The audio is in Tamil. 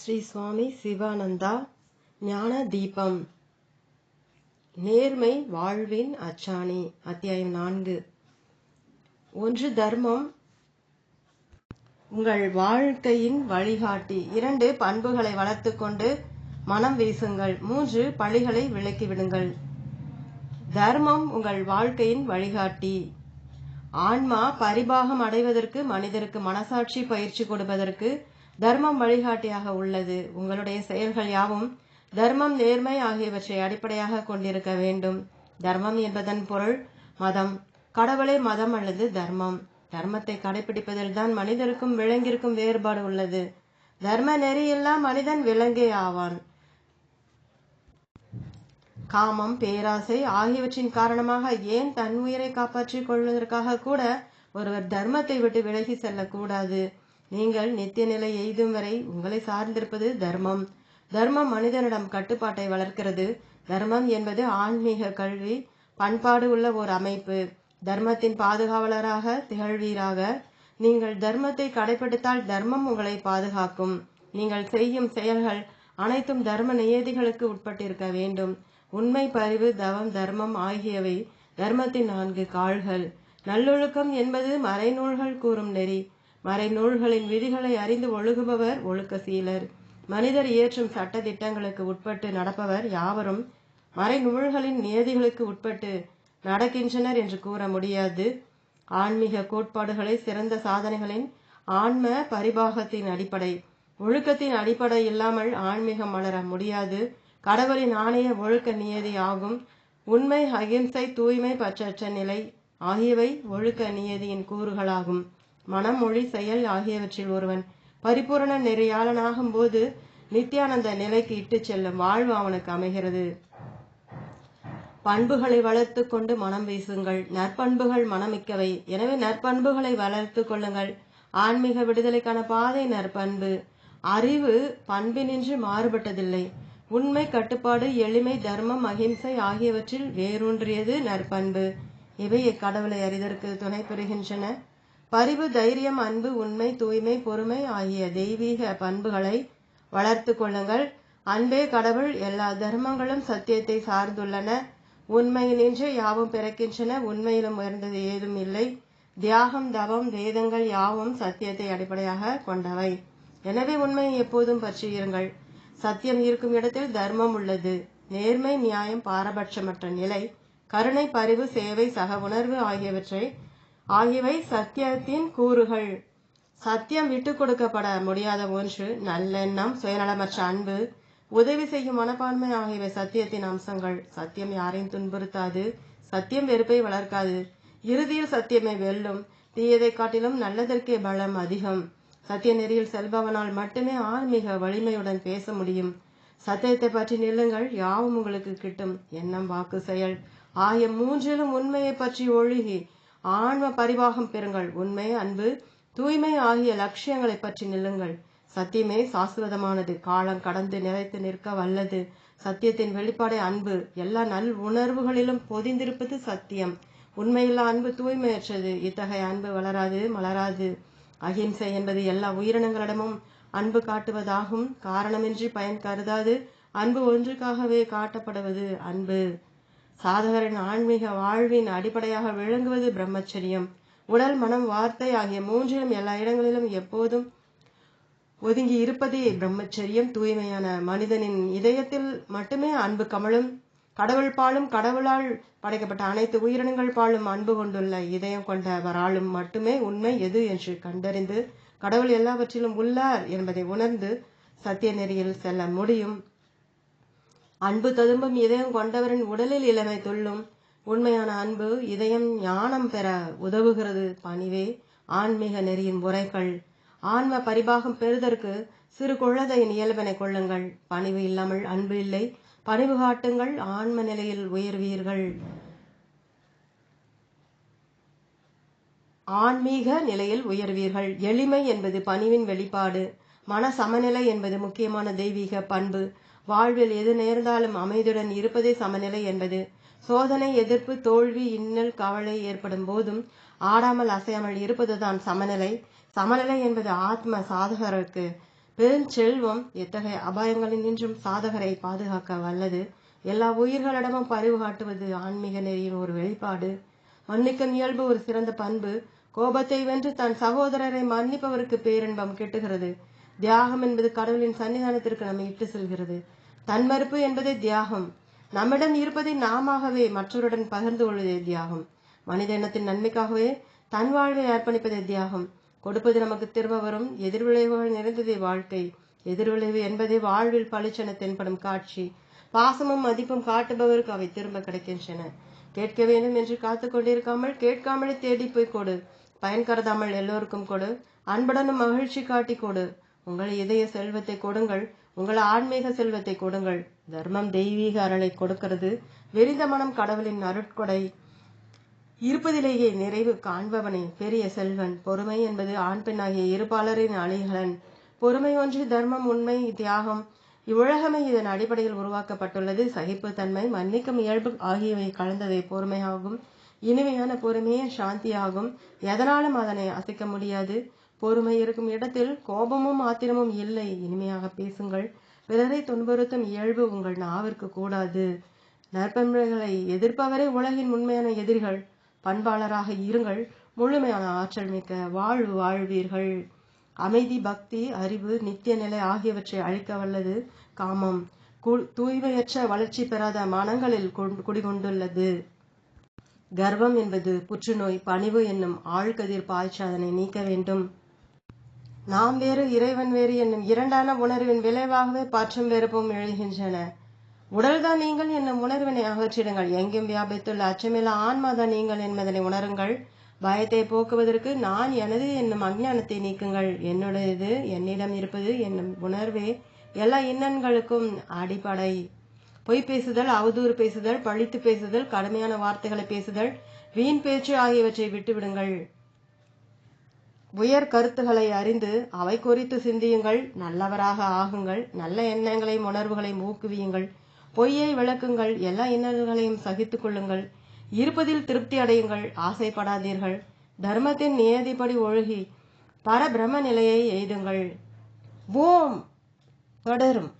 ஸ்ரீ சுவாமி சிவானந்தா ஞான தீபம் நேர்மை வாழ்வின் அச்சாணி அத்தியாயம் நான்கு. ஒன்று தர்மம் உங்கள் வாழ்க்கையின் வழிகாட்டி. இரண்டு பண்புகளை வளர்த்துக்கொண்டு மனம் வீசுங்கள். மூன்று பழிகளை விலக்கிவிடுங்கள் தர்மம் உங்கள் வாழ்க்கையின் வழிகாட்டி. ஆன்மா பரிபாகம் அடைவதற்கு மனிதருக்கு மனசாட்சி பயிற்சி கொடுப்பதற்கு தர்மம் வழிகாட்டியாக உள்ளது. உங்களுடைய செயல்கள் யாவும் தர்மம் நேர்மை ஆகியவற்றை அடிப்படையாக கொண்டிருக்க வேண்டும். தர்மம் என்பதன் பொருள் மதம். கடவுளே மதம் அல்லது தர்மம். தர்மத்தை கடைபிடிப்பதில் தான் மனிதருக்கும் விலங்கிற்கும் வேறுபாடு உள்ளது. தர்ம நெறியில்லா மனிதன் விலங்கே ஆவான். காமம் பேராசை ஆகியவற்றின் காரணமாக ஏன் தன் உயிரை காப்பாற்றிக் கொள்வதற்காக கூட ஒருவர் தர்மத்தை விட்டு விலகி செல்லக்கூடாது? நீங்கள் நித்திய நிலை எய்தும் வரை உங்களை சார்ந்திருப்பது தர்மம். தர்மம் மனிதனிடம் கட்டுப்பாட்டை வளர்க்கிறது. தர்மம் என்பது ஆன்மீக கல்வி பண்பாடு உள்ள ஒரு அமைப்பு. தர்மத்தின் பாதுகாவலராக திகழ்வீராக. நீங்கள் தர்மத்தை கடைபிடித்தால் தர்மம் உங்களை பாதுகாக்கும். நீங்கள் செய்யும் செயல்கள் அனைத்தும் தர்ம நியதிகளுக்கு உட்பட்டிருக்க வேண்டும். உண்மை பரிவு தவம் தர்மம் ஆகியவை தர்மத்தின் நான்கு கால்கள். நல்லொழுக்கம் என்பது மறைநூல்கள் கூறும் நெறி. மறைநூல்களின் விதிகளை அறிந்து ஒழுகுபவர் ஒழுக்க சீலர் மனிதர் இயற்றும் சட்ட திட்டங்களுக்கு உட்பட்டு நடப்பவர் யாவரும் மறைநூல்களின் நியதிகளுக்கு உட்பட்டு நடக்கின்றனர் என்று கூற முடியாது. ஆன்மீக கோட்பாடுகளை சிறந்த சாதனைகளின் ஆன்ம பரிபாகத்தின் அடிப்படை. ஒழுக்கத்தின் அடிப்படை இல்லாமல் ஆன்மீகம் வளர முடியாது. கடவுளின் ஆணைய ஒழுக்க நியதி ஆகும். உண்மை அகிம்சை தூய்மை பற்றற்ற நிலை ஆகியவை ஒழுக்க நியதியின் கூறுகளாகும். மனம் மொழி செயல் ஆகியவற்றில் ஒருவன் பரிபூரண நெறியாளனாகும் போது நித்யானந்த நிலைக்கு இட்டுச் செல்லும் வாழ்வு அவனுக்கு அமைகிறது. பண்புகளை வளர்த்து கொண்டு மனம் வீசுங்கள். நற்பண்புகள் மனமிக்கவை. எனவே நற்பண்புகளை வளர்த்து கொள்ளுங்கள். ஆன்மீக விடுதலைக்கான பாதை நற்பண்பு. அறிவு பண்பினின்று மாறுபட்டதில்லை. உண்மை கட்டுப்பாடு எளிமை தர்மம் அகிம்சை ஆகியவற்றில் வேரூன்றியது நற்பண்பு. இவை கடவுளை அறிதற்கு துணை பெறுகின்றன பரிவு தைரியம் அன்பு உண்மை தூய்மை பொறுமை ஆகிய தெய்வீக பண்புகளை வளர்த்து கொள்ளுங்கள். அன்பே கடவுள் எல்லா தர்மங்களும் சத்தியத்தை சார்ந்துள்ளன. உண்மையினின்று யாவும் பிறக்கின்றன உண்மையிலும் உயர்ந்தது ஏதும் இல்லை. தியாகம் தவம் வேதங்கள் யாவும் சத்தியத்தை அடிப்படையாக கொண்டவை. எனவே உண்மையை எப்போதும் பற்றியிருங்கள். சத்தியம் இருக்கும் இடத்தில் தர்மம் உள்ளது. நேர்மை நியாயம் பாரபட்சமற்ற நிலை கருணை பரிவு சேவை சக உணர்வு ஆகியவற்றை ஆகியவை சத்தியத்தின் கூறுகள். சத்தியம் விட்டு கொடுக்கப்பட முடியாத ஒன்று நல்லெண்ணம் சுயநலமற்ற அன்பு உதவி செய்யும் மனப்பான்மை ஆகியவை சத்தியத்தின் அம்சங்கள். சத்தியம் யாரையும் துன்புறுத்தாது. சத்தியம் வெறுப்பை வளர்க்காது. இறுதியில் சத்தியமே வெல்லும். தீயதை காட்டிலும் நல்லதற்கே பலம் அதிகம். சத்திய நெறியில் செல்பவனால் மட்டுமே ஆன்மீக வலிமையுடன் பேச முடியும். சத்தியத்தை பற்றி நில்லுங்கள். யாவும் உங்களுக்கு கிட்டும். எண்ணம் வாக்கு செயல் ஆகிய மூன்றிலும் உண்மையை பற்றி ஒழுகி ஆன்ம பரிவாகம் பெறுங்கள். உண்மை அன்பு தூய்மை ஆகிய லட்சியங்களை பற்றி நில்லுங்கள். சத்தியமே சாஸ்வதமானது. காலம் கடந்து நிறைத்து நிற்க வல்லது. சத்தியத்தின் வெளிப்பாடே அன்பு. எல்லா நல் உணர்வுகளிலும் பொதிந்திருப்பது சத்தியம். உண்மையில்லா அன்பு தூய்மையற்றது. இத்தகைய அன்பு வளராது மலராது. அகிம்சை என்பது எல்லா உயிரினங்களிடமும் அன்பு காட்டுவதாகும். காரணமின்றி பயன் கருதாது. அன்பு ஒன்றுக்காகவே காட்டப்படுவது அன்பு. சாதகரின் ஆன்மீக வாழ்வின் அடிப்படையாக விளங்குவது பிரம்மச்சரியம். உடல் மனம் வார்த்தை ஆகிய மூன்றிலும் எல்லா இடங்களிலும் எப்போதும் ஒதுங்கி இருப்பதே பிரம்மச்சரியம். தூய்மையான மனிதனின் இதயத்தில் மட்டுமே அன்பு கமலும் கடவுள் பாலும் கடவுளால் படைக்கப்பட்ட அனைத்து உயிரினங்கள் பாலும் அன்பு கொண்டுள்ள இதயம் கொண்டவராலும் மட்டுமே உண்மை எது என்று கண்டறிந்து கடவுள் எல்லாவற்றிலும் உள்ளார் என்பதை உணர்ந்து சத்திய நெறியில் செல்ல முடியும். அன்பு ததும்பும் இதயம் கொண்டவரின் உடலில் இளமை துள்ளும். உண்மையான அன்பு இதயம் ஞானம் பெற உதவுகிறது பணிவே. ஆன்மீக நெறியின் முறைகள் ஆன்ம பரிபாகம் பெறுதற்கு சிறு குழந்தையின் இயல்பினை கொள்ளுங்கள். பணிவு இல்லாமல் அன்பு இல்லை. பணிவு காட்டுங்கள். ஆன்ம நிலையில் உயர்வீர்கள். ஆன்மீக நிலையில் உயர்வீர்கள். எளிமை என்பது பணிவின் வெளிப்பாடு. மன சமநிலை என்பது முக்கியமான தெய்வீக பண்பு. வாழ்வில் எது நேர்ந்தாலும் அமைதியுடன் இருப்பதே சமநிலை என்பது. சோதனை எதிர்ப்பு தோல்வி இன்னல் கவலை ஏற்படும் போதும் ஆடாமல் அசையாமல் இருப்பதுதான் சமநிலை. சமநிலை என்பது ஆத்ம சாதகருக்கு. பெருஞ்செல்வம் எத்தகைய அபாயங்களில் நின்றும் சாதகரை பாதுகாக்க வல்லது. எல்லா உயிர்களிடமும் பரிவு காட்டுவது ஆன்மீக நெறியின் ஒரு வெளிப்பாடு. மன்னிக்கும் இயல்பு ஒரு சிறந்த பண்பு. கோபத்தை வென்று தன் சகோதரரை மன்னிப்பவருக்கு பேரின்பம் கிட்டுகிறது. தியாகம் என்பது கடவுளின் சன்னிதானத்திற்கு நம்மை இட்டு செல்கிறது. தன்மறுப்பு என்பதே தியாகம். நம்மிடம் இருப்பதை நாமாகவே மற்றவருடன் பகிர்ந்து கொள்வதே தியாகம். மனித இனத்தின் நன்மைக்காகவே தன் வாழ்வை அர்ப்பணிப்பதே தியாகம். கொடுப்பது நமக்கு திரும்ப வரும். எதிர்விளைவுகள் நிறைந்ததே வாழ்க்கை. எதிர்விளைவு என்பதே வாழ்வில் பளிச்சென தென்படும் காட்சி. பாசமும் மதிப்பும் காட்டுபவருக்கு அவை திரும்ப கிடைக்கின்றன. கேட்க வேண்டும் என்று காத்து கொண்டிருக்காமல் கேட்காமலே தேடி போய் கொடு. பயன் கருதாமல் எல்லோருக்கும் கொடு. அன்புடனும் மகிழ்ச்சி காட்டி கொடு. உங்கள் இதய செல்வத்தை கொடுங்கள். உங்கள் ஆன்மீக செல்வத்தை கொடுங்கள். தர்மம் தெய்வீக அருளை கொடுக்கிறது. வெறிந்த மனம் கடவுளின் அருட்கொடை. இருப்பதிலேயே நிறைவு காண்பவனே பெரிய செல்வன். பொறுமை என்பது ஆண் பெண்ணாகிய ஆகிய இருபாலரின் அணிகலன். பொறுமை ஒன்று தர்மம் உண்மை தியாகம். இவ்வுலகமே இதன் அடிப்படையில் உருவாக்கப்பட்டுள்ளது. சகிப்புத்தன்மை மன்னிக்கும் இயல்பு ஆகியவை கலந்ததை பொறுமையாகும். இனிமையான பொறுமையே சாந்தியாகும். எதனாலும் அதனை அசைக்க முடியாது. பொறுமை இருக்கும் இடத்தில் கோபமும் ஆத்திரமும் இல்லை. இனிமையாக பேசுங்கள். பிறரை துன்புறுத்தும் இயல்பு உங்கள் நாவிற்கு கூடாது. நற்பண்புகளை எதிர்ப்பவரே உலகின் உண்மையான எதிரிகள். பண்பாளராக இருங்கள். முழுமையான ஆற்றல் மிக்க வாழ்வு வாழ்வீர்கள். அமைதி பக்தி அறிவு நித்திய நிலை ஆகியவற்றை அழிக்க வல்லது காமம். கு- தூய்மையற்ற வளர்ச்சி பெறாத மனங்களில் குடிகொண்டுள்ளது. கர்வம் என்பது புற்றுநோய் பணிவு என்னும் ஆழ்கதிர் பாய்ச்சாதனை நீக்க வேண்டும். நாம் வேறு இறைவன் வேறு என்னும் இரண்டான உணர்வின் விளைவாகவே பற்றும் வெறுப்பும் எழுகின்றன. உடல்தான் நீங்கள் என்னும் உணர்வினை அகற்றிடுங்கள். எங்கும் வியாபித்துள்ள அச்சமில்லா ஆன்மாதான் நீங்கள் என்பதனை உணருங்கள். பயத்தை போக்குவதற்கு நான் எனது என்னும் அஞ்ஞானத்தை நீக்குங்கள். என்னுடையது என்னிடம் இருப்பது என்னும் உணர்வே எல்லா இன்னன்களுக்கும் அடிப்படை. பொய் பேசுதல் அவதூறு பேசுதல் பழித்து பேசுதல் கடுமையான வார்த்தைகளை பேசுதல் வீண் பேச்சு ஆகியவற்றை விட்டுவிடுங்கள். உயர் கருத்துகளை அறிந்து அவை குறித்து சிந்தியுங்கள் நல்லவராக ஆகுங்கள் நல்ல எண்ணங்களையும் உணர்வுகளையும் ஊக்குவியுங்கள் பொய்யை விளக்குங்கள் எல்லா இன்னல்களையும் சகித்துக் கொள்ளுங்கள் இருப்பதில் திருப்தி அடையுங்கள் ஆசைப்படாதீர்கள் தர்மத்தின் நியதிப்படி ஒழுகி பரபிரம நிலையை எய்துங்கள். ஓம்! தொடரும்.